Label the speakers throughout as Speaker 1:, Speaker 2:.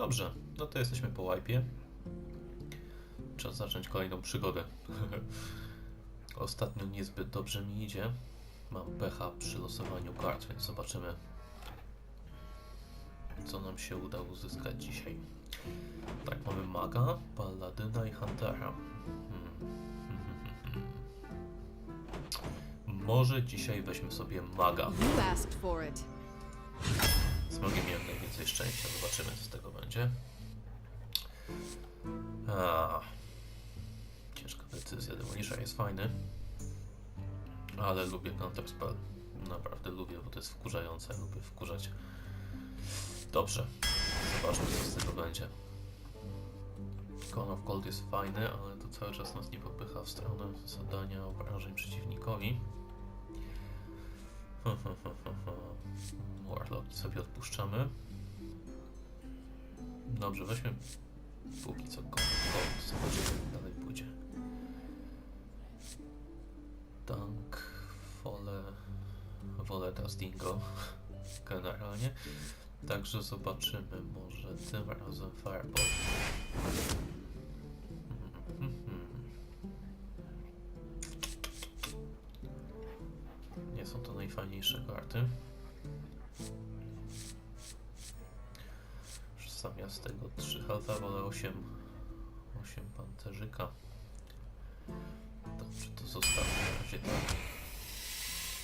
Speaker 1: Dobrze, no to jesteśmy po łajpie. Czas zacząć kolejną przygodę. Ostatnio niezbyt dobrze mi idzie. Mam pecha przy losowaniu kart, więc zobaczymy, co nam się uda uzyskać dzisiaj. Tak, mamy maga, paladyna i huntera. Hmm. Może dzisiaj weźmy sobie maga. Z magiem miałem najwięcej szczęścia. Zobaczymy, co z tego będzie. A, ciężka decyzja. Demonisher jest fajny. Ale lubię Counterspell. Naprawdę lubię, bo to jest wkurzające. Lubię wkurzać. Dobrze. Zobaczmy, co z tego będzie. Cone of Cold jest fajny, ale to cały czas nas nie popycha w stronę zadania obrażeń przeciwnikowi. Warlock sobie odpuszczamy. Dobrze, weźmy póki co Cold. Zobaczymy, jak dalej pójdzie. Tank, Woleta z Dingo. Generalnie. Także zobaczymy, może tym razem Fireball. 8, 8 pancerzyka. Dobrze, to zostawmy na razie tak.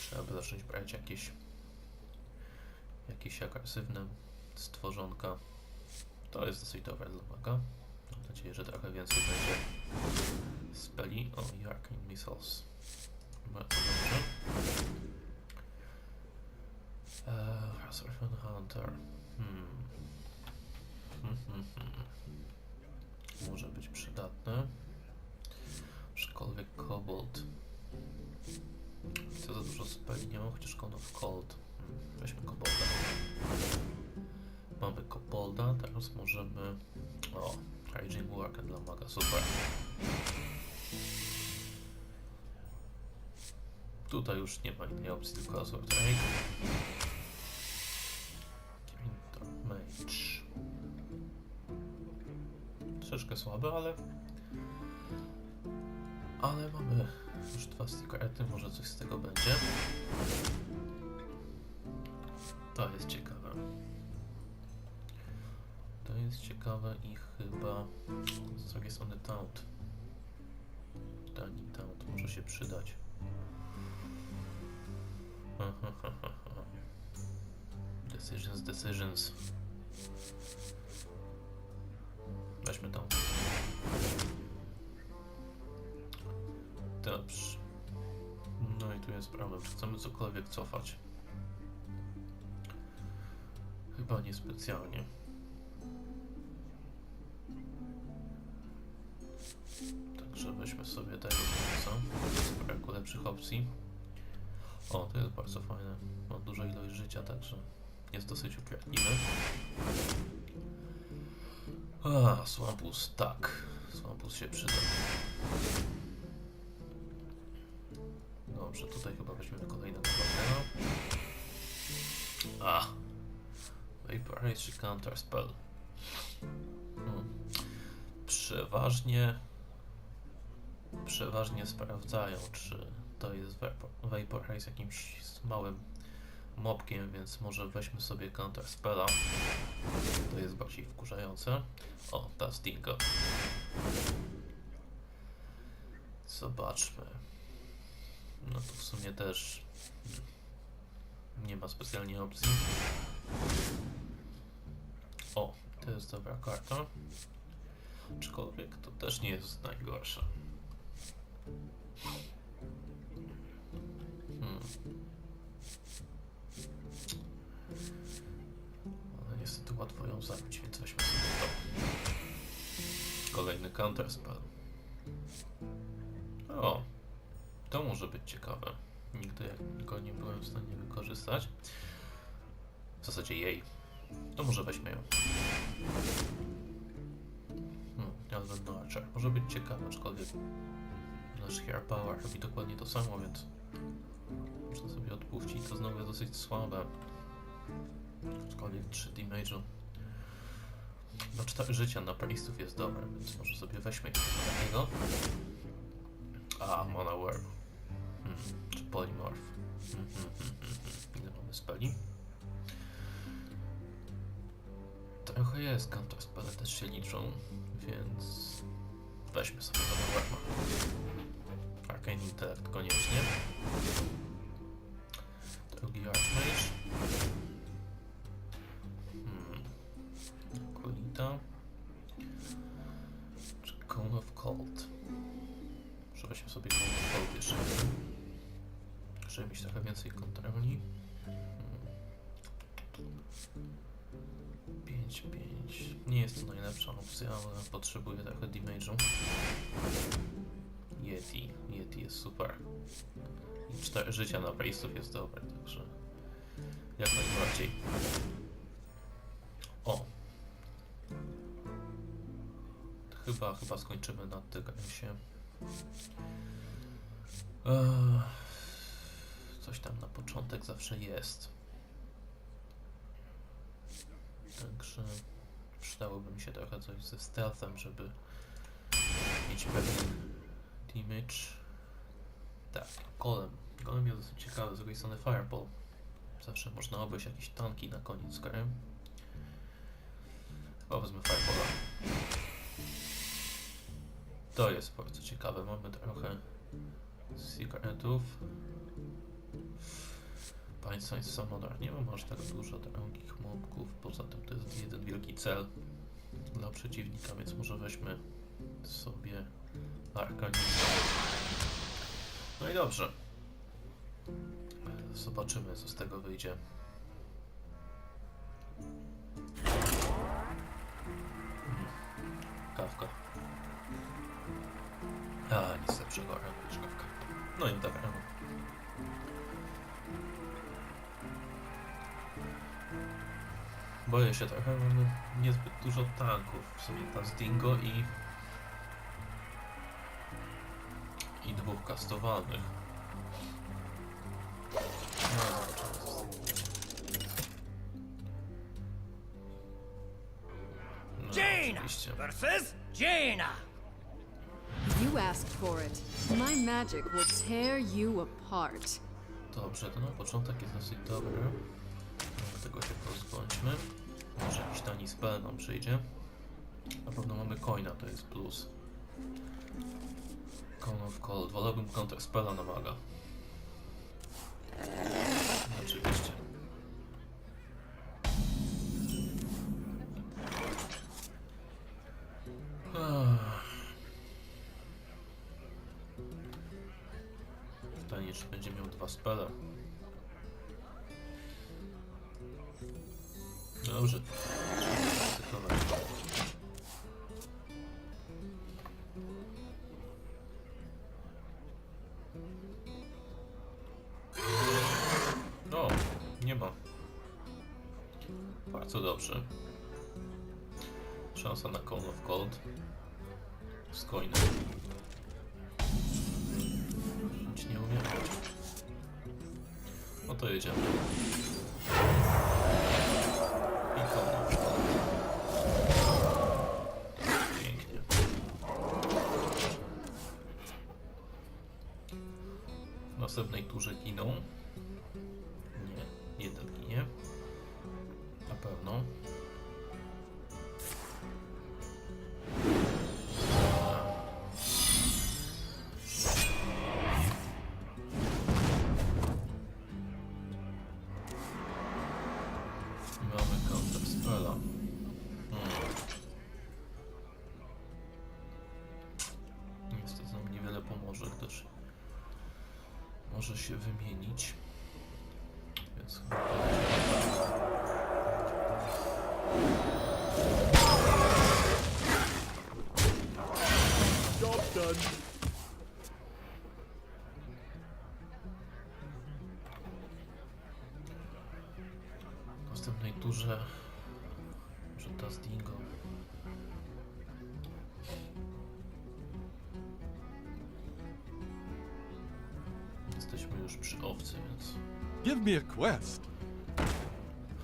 Speaker 1: Trzeba by zacząć brać jakieś jakieś agresywne stworzonka. To jest dosyć dobre dla maga. Mam nadzieję, że trochę więcej będzie speli. O, i Arcane Missiles. Bardzo dobrze. Surfen Hunter. Hmm. Hmm, hmm, hmm. Może być przydatne. Aczkolwiek Kobold. Co za dużo speli nie mam, chociaż Cold. Hmm, Weźmy Kobolda. Mamy Kobolda, teraz możemy... O, Raging Worker dla maga, super. Tutaj już nie ma innej opcji, tylko Azure Drake. Słabe, ale... Ale mamy już dwa secrety, może coś z tego będzie. To jest ciekawe. To jest ciekawe i chyba z drugiej strony Taunt. Dani Taunt może się przydać. Decisions, decisions. Weźmy tą. Dobrze. No i tu jest problem. Czy chcemy cokolwiek cofać? Chyba niespecjalnie. Także weźmy sobie tego co? Braku lepszych opcji. O, to jest bardzo fajne. Ma dużą ilość życia, także jest dosyć upierdliwy. A, Swampus, tak. Swampus się przyda. Dobrze, tutaj chyba weźmiemy kolejnego partnera. A, Vaporize czy Counter Spell? Hmm. Przeważnie przeważnie sprawdzają, czy to jest Vapor, Vaporize jakimś małym mopkiem, więc może weźmy sobie Counter Spella. To jest bardziej wkurzające. O, ta Stingo. Zobaczmy. No tu w sumie też nie ma specjalnie opcji. O, to jest dobra karta. Aczkolwiek to też nie jest najgorsza. Hmm. Niestety łatwo ją zabić, więc weźmy sobie to. Kolejny counter spell. To może być ciekawe. Nigdy go nie byłem w stanie wykorzystać. W zasadzie jej. To może weźmy ją. Hmm, Elven Archer. Może być ciekawe, aczkolwiek nasz Hair Power robi dokładnie to samo, więc można sobie odpuścić. To znowu jest dosyć słabe. Aczkolwiek 3 damage'u 4 życia na priestów jest dobre, więc może sobie weźmy takiego. A, Mana Warp. Czy Polymorph. Hmm, hmm, hmm, hmm. Ile mamy speli? Trochę jest, counter spele też się liczą, więc weźmy sobie Mana Warpa. Arcane Intellect koniecznie. 5, 5. Nie jest to najlepsza opcja, ale potrzebuję trochę damage'u. Yeti. Yeti jest super. I 4 życia na priestów jest dobre, także jak najbardziej. O! Chyba, chyba skończymy na Tygrasie. Eee, coś tam na początek zawsze jest. Także przydałoby mi się trochę coś ze stealthem, żeby mieć pewien damage. Tak, golem. Golem jest dosyć ciekawy, z drugiej strony fireball. Zawsze można obejść jakieś tanki na koniec gry. Chyba wezmę fireballa. To jest bardzo ciekawe. Mamy trochę secretów. Państwa jest Summoner. Nie mam aż tak dużo drogich mobków. Poza tym to jest jeden wielki cel dla przeciwnika, więc może weźmy sobie Arkanista. No i dobrze. Zobaczymy, co z tego wyjdzie. Boję się trochę, mamy niezbyt dużo tanków. W sumie ta z Dingo i... i dwóch kastowalnych. No. No,
Speaker 2: Jaina
Speaker 1: oczywiście.
Speaker 2: versus Jaina.
Speaker 3: You asked for it. My magic will tear you apart.
Speaker 1: Dobrze, to na początek jest dosyć dobry. Może tego się pozbądźmy. Może jakiś tani spell nam przyjdzie. Na pewno mamy coina, to jest plus. Cone of Cold. Wolałbym counter spella na maga. Oczywiście. Pytanie, czy będzie miał dwa spele. Dobrze. O, nie ma. Bardzo dobrze. Szansa na Cone of Cold. Z. Nic nie umiem. No to jedziemy. Mamy spella. Hmm. Niestety nam niewiele pomoże, gdyż może się wymienić. Jesteśmy już przy owcy, więc...
Speaker 4: Give me a quest.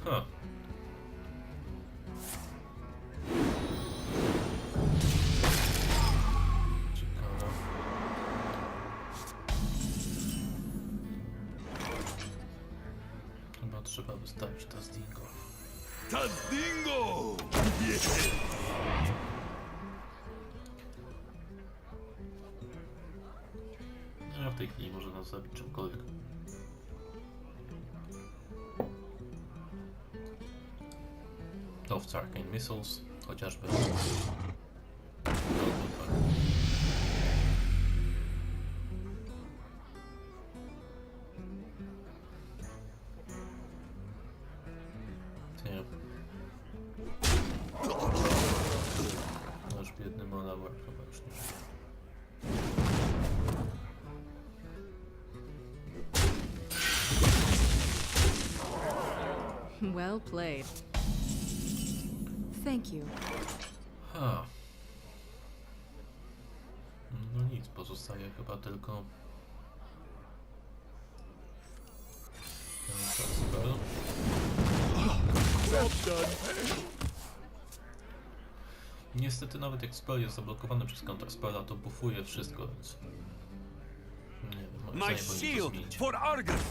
Speaker 1: Ha! W tej chwili może nas zabić czymkolwiek. Loft Arcane Missiles, chociażby.
Speaker 3: Well played. Thank you.
Speaker 1: Ha. No nic, pozostaje chyba tylko... ten
Speaker 4: done.
Speaker 1: Niestety nawet jak spell jest zablokowany przez counterspella, to buffuje wszystko, więc... Nie wiem, moim zdaniem powinien to
Speaker 4: shield
Speaker 1: zmienić.
Speaker 4: for Argus!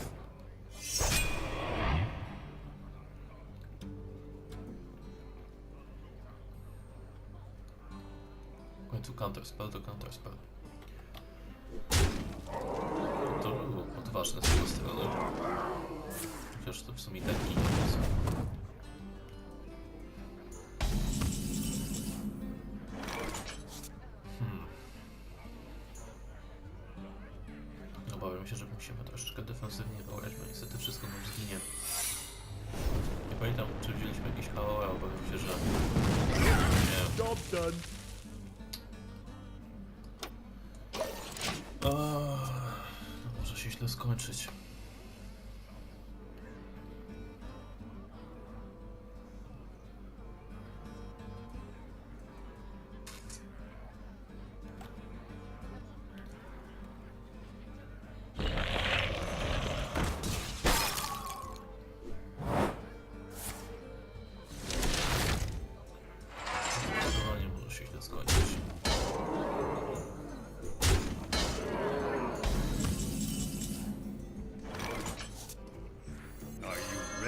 Speaker 1: W końcu counterspell to counterspell. To było odważne z jego strony. Chociaż to w sumie taki nie jest. Źle skończyć.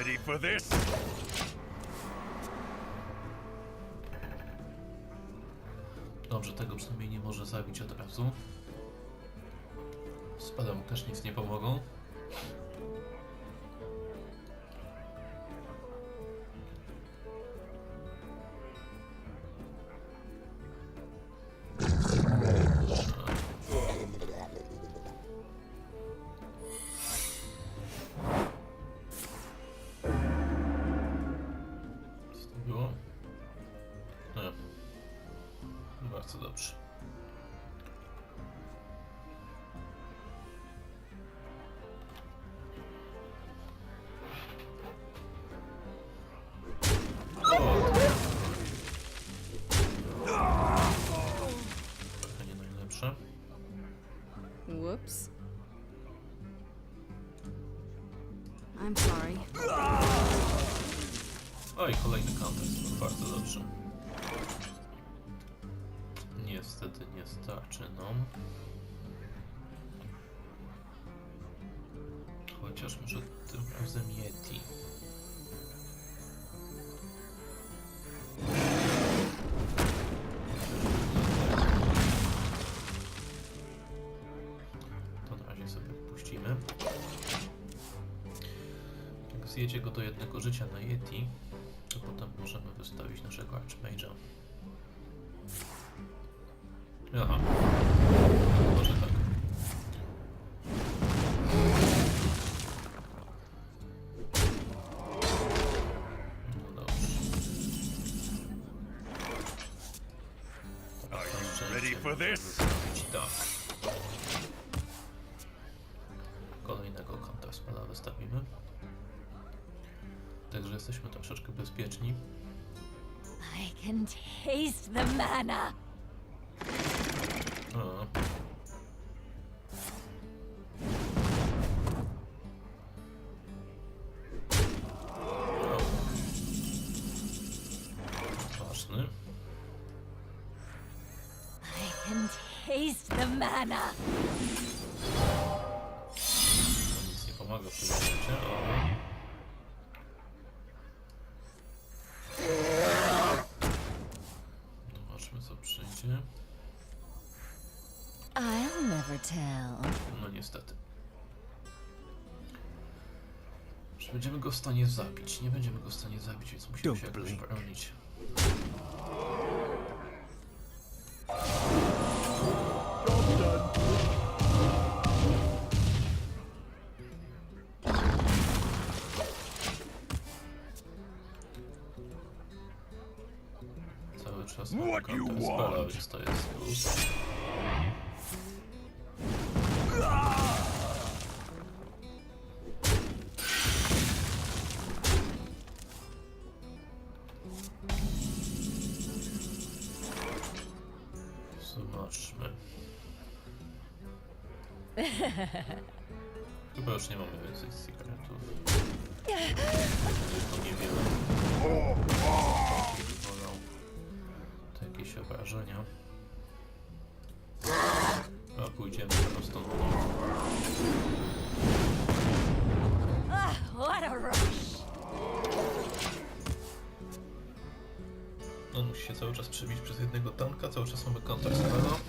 Speaker 4: Ready for this?
Speaker 1: Dobrze, tego przynajmniej nie może zabić od razu. Spadam też nic nie pomogą. Bardzo dobrze. Niestety nie starczy nam. Chociaż może tym razem Yeti. To na razie sobie puścimy. Jak zjedzie go do jednego życia na Yeti, to potem możemy wystawić naszego Archmage'a. Aha. Może tak. No dobrze.
Speaker 4: Are you ready for this?
Speaker 1: Tak. Kolejnego counterspella wystawimy. Także jesteśmy troszeczkę bezpieczni.
Speaker 2: I can taste the mana. Waste the mana.
Speaker 1: Nic nie pomaga w tym momencie. Zobaczmy co przyjdzie.
Speaker 2: I'll never tell.
Speaker 1: No niestety. Że będziemy go w stanie zabić. Nie będziemy go w stanie zabić, więc musimy się jakoś bronić.
Speaker 4: What you want?
Speaker 1: więc to jest plus. Zobaczmy. Chyba już nie mamy więcej secretów. To niewiele. Obrażenia. A pójdziemy teraz
Speaker 2: rush!
Speaker 1: On musi się cały czas przebić przez jednego tanka, cały czas mamy kontakt z Halo.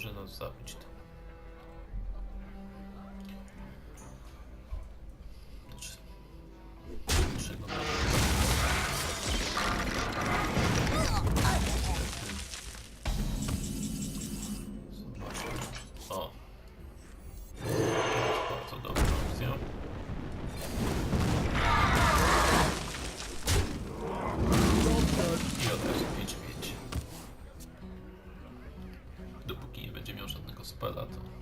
Speaker 1: Może nas zabić to. Spela, to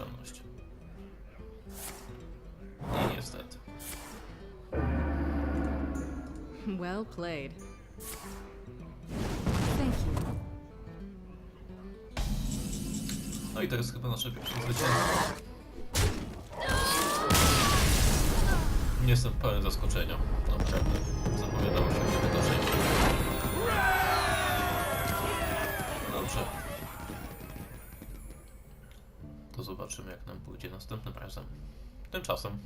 Speaker 1: nieskończoność. I niestety.
Speaker 3: Well played. Thank you.
Speaker 1: No i to jest chyba nasze pierwsze zwycięstwo. Nie jestem pełen zaskoczenia. Naprawdę. Zapowiadało się to wydarzenie. Nam pójdzie następnym razem. Tymczasem